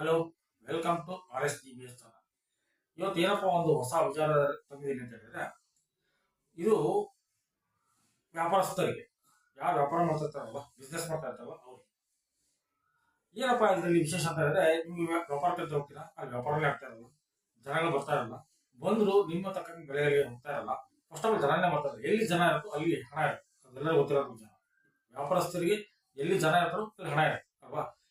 Hello welcome to R S T channel ಇವತ್ತು ಏನಪ್ಪ ಒಂದು ಹೊಸ ವಿಚಾರ ತಂದಿದ್ದೀನಿ ಅಂತ ಹೇಳಿದ್ರೆ, ಇದು ವ್ಯಾಪಾರಸ್ಥರಿಗೆ ಯಾರು ವ್ಯಾಪಾರ ಮಾಡ್ತಾ ಇರ್ತಾರಲ್ಲ ಬಿಸ್ನೆಸ್ ಮಾಡ್ತಾ ಇರ್ತಾರಲ್ಲ ಅವ್ರಿಗೆ. ಏನಪ್ಪ ಇದರಲ್ಲಿ ವಿಶೇಷ ಅಂತ ಹೇಳಿದ್ರೆ ನಿಮ್ಗೆ ವ್ಯಾಪಾರಕ್ಕೆ ವ್ಯಾಪಾರ ಕಲ್ತು ಹೋಗ್ತೀರಾ? ಅಲ್ಲಿ ವ್ಯಾಪಾರನೇ ಆಗ್ತಾ ಇರಲ್ಲ ಜನಗಳು ಬರ್ತಾ ಇರಲ್ಲ. ಬಂದ್ರು ನಿಮ್ಮ ತಕ್ಕಂಗೆ ಬೆಳೆಗಳಿಗೆ ಹೋಗ್ತಾ ಇರಲ್ಲ. ಫಸ್ಟ್ ಆಫ್ ಆಲ್ ಜನನೇ ಮಾಡ್ತಾರೆ ಎಲ್ಲಿ ಜನ ಇರುತ್ತೋ ಅಲ್ಲಿ ಹಣ ಇರುತ್ತೆ. ಅದೆಲ್ಲರೂ ಗೊತ್ತಿರೋದು ಜನ. ವ್ಯಾಪಾರಸ್ಥರಿಗೆ ಎಲ್ಲಿ ಜನ ಇರ್ತಾರೋ ಅಲ್ಲಿ ಹಣ ಇರುತ್ತೆ.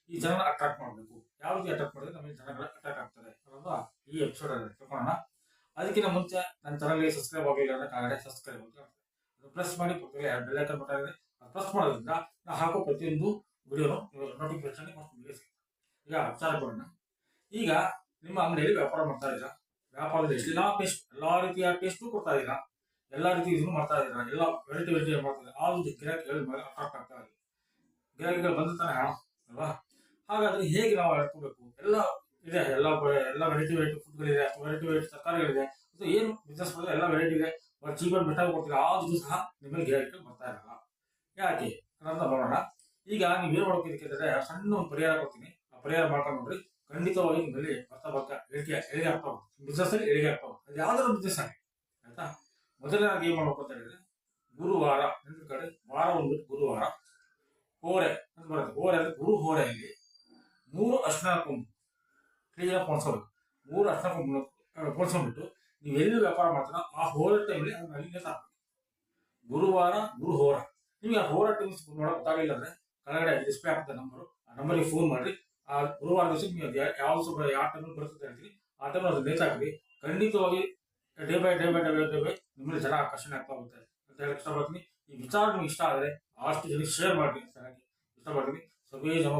ಈ ಜನನ ಅಟ್ರಾಕ್ಟ್ ಮಾಡಬೇಕು. ಯಾವ ರೀತಿ ಅಟ್ರಾಕ್ಟ್ ಮಾಡಿದ್ರೆ ನಮಗೆ ಜನಗಳ ಅಟ್ರಾಕ್ಟ್ ಆಗ್ತಾರೆ ಅನ್ನೋದು ಈ ಎಪಿಸೋಡ್ ಅಲ್ಲಿ ತಿಳ್ಕೊಳ್ಳೋಣ. ಅದಕ್ಕಿಂತ ಮುಂಚೆ ನನ್ನ ಚಾನಲ್ಗೆ ಸಬ್ಸ್ಕ್ರೈಬ್ ಆಗಿಲ್ಲ ಅಂದ್ರೆ ಕಾಗಡೆ ಸಬ್ಸ್ಕ್ರೈಬ್ ಅಂತ ಅದು ಪ್ರೆಸ್ ಮಾಡಿ ಪಕ್ಕದಲ್ಲಿ ಬೆಲ್ ಐಕನ್ ಬಟನ್ ಇದೆ. ಅದು ಪ್ರೆಸ್ ಮಾಡೋದ್ರಿಂದ ನಾ ಹಾಕೋ ಪ್ರತಿಯೊಂದು ವಿಡಿಯೋನು ನೋಟಿಫಿಕೇಶನ್ ನಿಮಗೆ ಸಿಗುತ್ತೆ. ಈಗ ವಿಚಾರ ಕೊಡೋಣ ಈಗ ನಿಮ್ಮ ಅಂಗಡಿಯಲ್ಲಿ ವ್ಯಾಪಾರ ಮಾಡ್ತಾ ಇದ್ದೀರಾ? ವ್ಯಾಪಾರದಲ್ಲಿ ಎಲ್ಲ ಟೇಸ್ಟ್ ಎಲ್ಲ ರೀತಿಯ ಟೇಸ್ಟು ಕೊಡ್ತಾ ಇದ್ದೀರಾ? ಎಲ್ಲ ರೀತಿ ಇದನ್ನು ಮಾಡ್ತಾ ಇದ್ದೀರಾ? ಎಲ್ಲ ವೆರೈಟಿ ವೆರೈಟಿ ಮಾಡ್ತಾ ಇದ್ದೀರಾ? ಆ ಒಂದು ಗಿರಾಕಿಗಳು ಅಟ್ರಾಕ್ಟ್ ಆಗ್ತಾ ಇದೆ. ಗಿರಾಕಿಗಳು ಬಂದ ತಾನೆ ಅಲ್ವಾ? ಹಾಗಾದ್ರೆ ಹೇಗೆ ನಾವು ಅಳ್ಕೋಬೇಕು? ಎಲ್ಲ ಇದೆ, ಎಲ್ಲ ಎಲ್ಲ ವೆರೈಟಿ ವೆರೈಟಿ ಫುಡ್ಗಳಿದೆ ವೆರೈಟಿ ವೆರೈಟಿ ತರಕಾರಿಗಳಿದೆ. ಮತ್ತು ಏನು ಬಿಸ್ನೆಸ್ ಮಾಡಿದ್ರೆ ಎಲ್ಲ ವೆರೈಟಿ ಇದೆ. ಚೀಪ್ ಅಂಡ್ ಬೆಟ್ಟಾಗಿ ಕೊಡ್ತೀರಾ? ಆದ್ರೂ ಸಹ ನಿಮ್ಮಲ್ಲಿ ಗಿರಾಕಿಗಳು ಬರ್ತಾ ಇರಲ್ಲ. ಯಾಕೆ? ಅದನ್ನ ಬರೋಣ ಈಗ ನೀವು ಏನು ಮಾಡ್ಕೋದಕ್ಕೆ ಇದಕ್ಕೆ ಸಣ್ಣ ಒಂದು ಪರಿಹಾರ ಕೊಡ್ತೀನಿ. ಆ ಪರಿಹಾರ ಮಾಡ್ಕೊಂಡು ನೋಡ್ರಿ ಖಂಡಿತವಾಗಿ ನಿಮ್ಮಲ್ಲಿ ಬರ್ತಾ ಬರ್ತಾ ಏಳಿಗೆ ಏಳಿಗೆ ಆಗ್ತಾ ಹೋಗುತ್ತೆ ಬಿಸ್ನೆಸ್ ಅಲ್ಲಿ ಏಳಿಗೆ ಆಗ್ತಾ ಅದು ಯಾವ್ದಾದ್ರು ಬಿಸ್ನೆಸ್ ಆಗಿ, ಆಯ್ತಾ? ಮೊದಲನೇದಾಗಿ ಏನು ಮಾಡ್ಬೇಕು ಅಂತ ಹೇಳಿದ್ರೆ, ಗುರುವಾರ ನಿಮ್ಮ ಕಡೆ ವಾರ ಒಂದು ಗುರುವಾರ. ಹೋರೆ, ಅಂತ ಬರುತ್ತೆ. ಹೋರೆ ಅಂದ್ರೆ ಗುರು ಹೋರೆಯಲ್ಲಿ ಮೂರು ಅರ್ಶನ ಕೊಂಬು ಕ್ಲೀನಾಗಿ ಮೂರು ಅರ್ಶನ ಕೊಂಬು ಪೋಣಿಸ್ಕೊಂಡ್ಬಿಟ್ಟು ನೀವು ಎಲ್ಲಿ ವ್ಯಾಪಾರ ಮಾಡ್ತೀರಾ ಆ ಹೋರ ಟೈಮಲ್ಲಿ ಅದನ್ನ ತರಬೇಕು ಗುರುವಾರ ಗುರು ಹೋರ ನಿಮಗೆ ಆ ಹೋರ ಟೈಮ್ಸ್ ನೋಡಕ್ ಗೊತ್ತಾಗಲಿಲ್ಲ ಅಂದ್ರೆ ಕೆಳಗಡೆ ಡಿಸ್ಪ್ಲೇ ಆಗ್ತದೆ ನಂಬರು. ಆ ನಂಬರಿಗೆ ಫೋನ್ ಮಾಡಿ ಆ ಗುರುವಾರ ದಿವಸ ನೀವು ಯಾವ ಸ್ವಲ್ಪ ಯಾವ ಟೈಮಲ್ಲಿ ಬರ್ತದೆ ಹೇಳ್ತೀನಿ ಆ ಟೈಮ್ ಅದು ನೇತಾಕ್ರಿ ಖಂಡಿತವಾಗಿ day by day by day by day by ನಿಮ್ಮಲ್ಲಿ ಜನ ಆಕರ್ಷಣೆ ಆಗ್ತಾ ಹೋಗುತ್ತೆ ಅಂತ ಹೇಳಿ ಇಷ್ಟಪಡ್ತೀನಿ. ಈ ವಿಚಾರ ನಿಮ್ಗೆ ಇಷ್ಟ ಆದರೆ ಆದಷ್ಟು ಜನಕ್ಕೆ ಶೇರ್ ಮಾಡಿ ಅಂತ ಇಷ್ಟಪಡ್ತೀನಿ. ಸಭೆ ಜನ